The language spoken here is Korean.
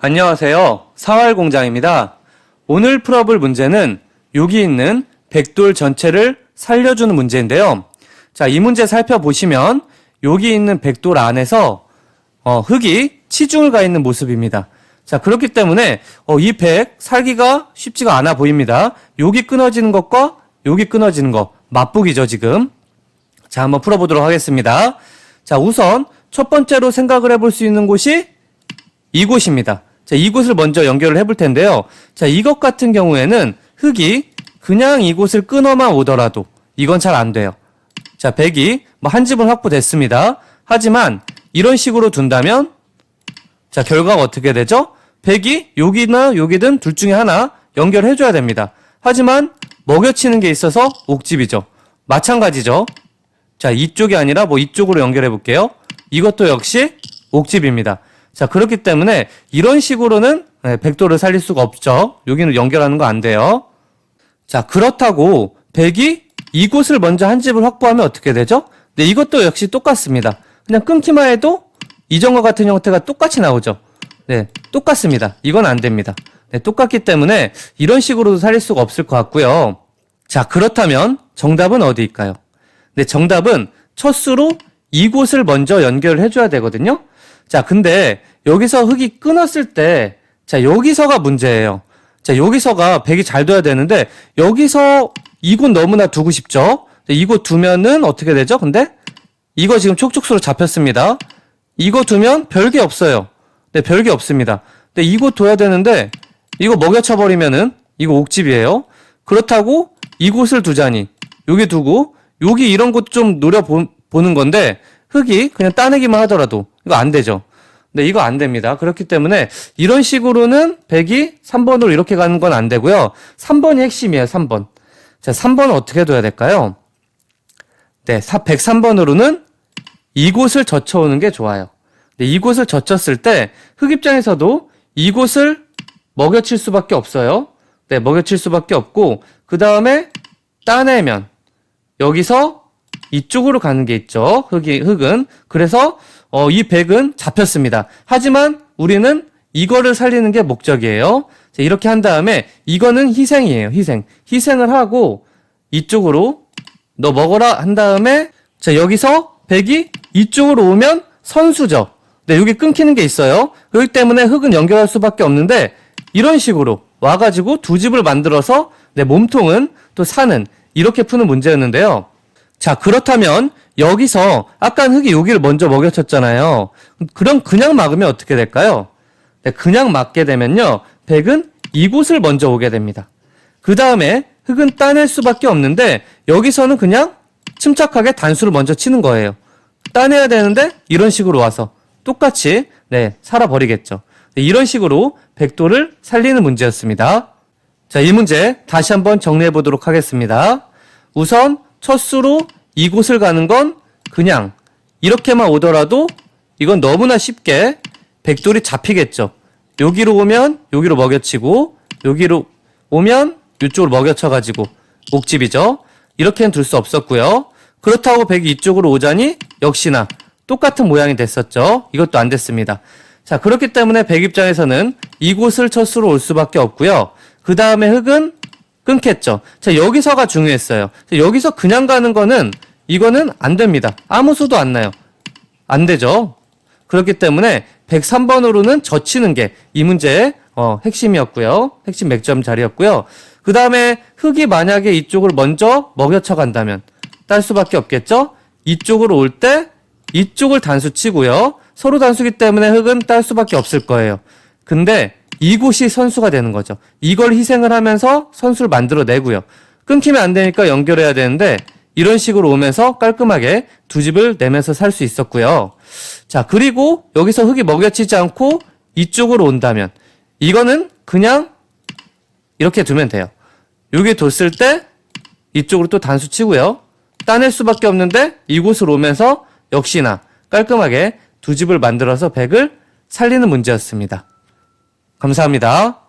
안녕하세요. 사활공장입니다. 오늘 풀어볼 문제는 여기 있는 백돌 전체를 살려주는 문제인데요. 자, 이 문제 살펴보시면 여기 있는 백돌 안에서 어, 흙이 치중을 가 있는 모습입니다. 자, 그렇기 때문에 어, 이 백 살기가 쉽지가 않아 보입니다. 여기 끊어지는 것과 여기 끊어지는 것 맞북이죠, 지금. 자, 한번 풀어보도록 하겠습니다. 자, 우선 첫 번째로 생각을 해볼 수 있는 곳이 이곳입니다. 자, 이곳을 먼저 연결을 해볼 텐데요. 자, 이것 같은 경우에는 흙이 그냥 이곳을 끊어만 오더라도 이건 잘 안 돼요. 자, 백이 뭐 한 집은 확보됐습니다. 하지만 이런 식으로 둔다면 자, 결과가 어떻게 되죠? 백이 여기나 여기든 둘 중에 하나 연결해줘야 됩니다. 하지만 먹여치는 게 있어서 옥집이죠. 마찬가지죠. 자, 이쪽이 아니라 뭐 이쪽으로 연결해 볼게요. 이것도 역시 옥집입니다. 자, 그렇기 때문에 이런 식으로는 네, 백도를 살릴 수가 없죠. 여기는 연결하는 거 안 돼요. 자, 그렇다고 백이 이곳을 먼저 한 집을 확보하면 어떻게 되죠? 네, 이것도 역시 똑같습니다. 그냥 끊기만 해도 이전과 같은 형태가 똑같이 나오죠. 네, 똑같습니다. 이건 안 됩니다. 네, 똑같기 때문에 이런 식으로도 살릴 수가 없을 것 같고요. 자, 그렇다면 정답은 어디일까요? 네, 정답은 첫 수로 이곳을 먼저 연결을 해줘야 되거든요. 자, 근데 여기서 흙이 끊었을 때, 자, 여기서가 문제예요. 자, 여기서가 백이 잘 둬야 되는데, 여기서 이곳 너무나 두고 싶죠? 네, 이곳 두면은 어떻게 되죠? 근데 이거 지금 촉촉수로 잡혔습니다. 이거 두면 별게 없어요. 네, 별게 없습니다. 근데 이곳 둬야 되는데, 이거 먹여쳐버리면은, 이거 옥집이에요. 그렇다고 이곳을 두자니, 여기 두고, 여기 이런 곳 좀 노려보는 건데, 흙이 그냥 따내기만 하더라도, 이거 안 되죠. 네, 이거 안 됩니다. 그렇기 때문에 이런 식으로는 100이 3번으로 이렇게 가는 건 안 되고요. 3번이 핵심이에요, 3번. 자, 3번은 어떻게 둬야 될까요? 네, 103번으로는 이곳을 젖혀오는 게 좋아요. 네, 이곳을 젖혔을 때 흙입장에서도 이곳을 먹여칠 수밖에 없어요. 네, 먹여칠 수밖에 없고 그 다음에 따내면 여기서 이쪽으로 가는 게 있죠. 흙이 흙은 그래서 어, 이 백은 잡혔습니다. 하지만 우리는 이거를 살리는 게 목적이에요. 자, 이렇게 한 다음에 이거는 희생이에요. 희생. 희생을 하고 이쪽으로 너 먹어라 한 다음에 자 여기서 백이 이쪽으로 오면 선수죠. 네, 여기 끊기는 게 있어요. 그렇기 때문에 흙은 연결할 수밖에 없는데 이런 식으로 와가지고 두 집을 만들어서 내 몸통은 또 사는 이렇게 푸는 문제였는데요. 자 그렇다면 여기서 아까 흙이 여기를 먼저 먹여쳤잖아요. 그럼 그냥 막으면 어떻게 될까요? 네, 그냥 막게 되면요. 백은 이곳을 먼저 오게 됩니다. 그 다음에 흙은 따낼 수밖에 없는데 여기서는 그냥 침착하게 단수를 먼저 치는 거예요. 따내야 되는데 이런 식으로 와서 똑같이 네 살아버리겠죠. 네, 이런 식으로 백도를 살리는 문제였습니다. 자, 이 문제 다시 한번 정리해 보도록 하겠습니다. 우선 첫 수로 이곳을 가는 건 그냥 이렇게만 오더라도 이건 너무나 쉽게 백돌이 잡히겠죠. 여기로 오면 여기로 먹여치고 여기로 오면 이쪽으로 먹여쳐가지고 옥집이죠. 이렇게는 둘 수 없었고요. 그렇다고 백이 이쪽으로 오자니 역시나 똑같은 모양이 됐었죠. 이것도 안 됐습니다. 자 그렇기 때문에 백 입장에서는 이곳을 첫 수로 올 수밖에 없고요. 그 다음에 흙은 끊겠죠. 자 여기서가 중요했어요. 자, 여기서 그냥 가는 거는 이거는 안 됩니다. 아무 수도 안 나요. 안 되죠. 그렇기 때문에 103번으로는 젖히는 게 이 문제의 어, 핵심이었고요. 핵심 맥점 자리였고요. 그 다음에 흙이 만약에 이쪽을 먼저 먹여쳐 간다면 딸 수밖에 없겠죠? 이쪽으로 올 때 이쪽을 단수 치고요. 서로 단수기 때문에 흙은 딸 수밖에 없을 거예요. 근데 이곳이 선수가 되는 거죠. 이걸 희생을 하면서 선수를 만들어내고요. 끊기면 안 되니까 연결해야 되는데 이런 식으로 오면서 깔끔하게 두 집을 내면서 살 수 있었고요. 자, 그리고 여기서 흙이 먹여치지 않고 이쪽으로 온다면 이거는 그냥 이렇게 두면 돼요. 여기 뒀을 때 이쪽으로 또 단수 치고요. 따낼 수밖에 없는데 이곳으로 오면서 역시나 깔끔하게 두 집을 만들어서 백을 살리는 문제였습니다. 감사합니다.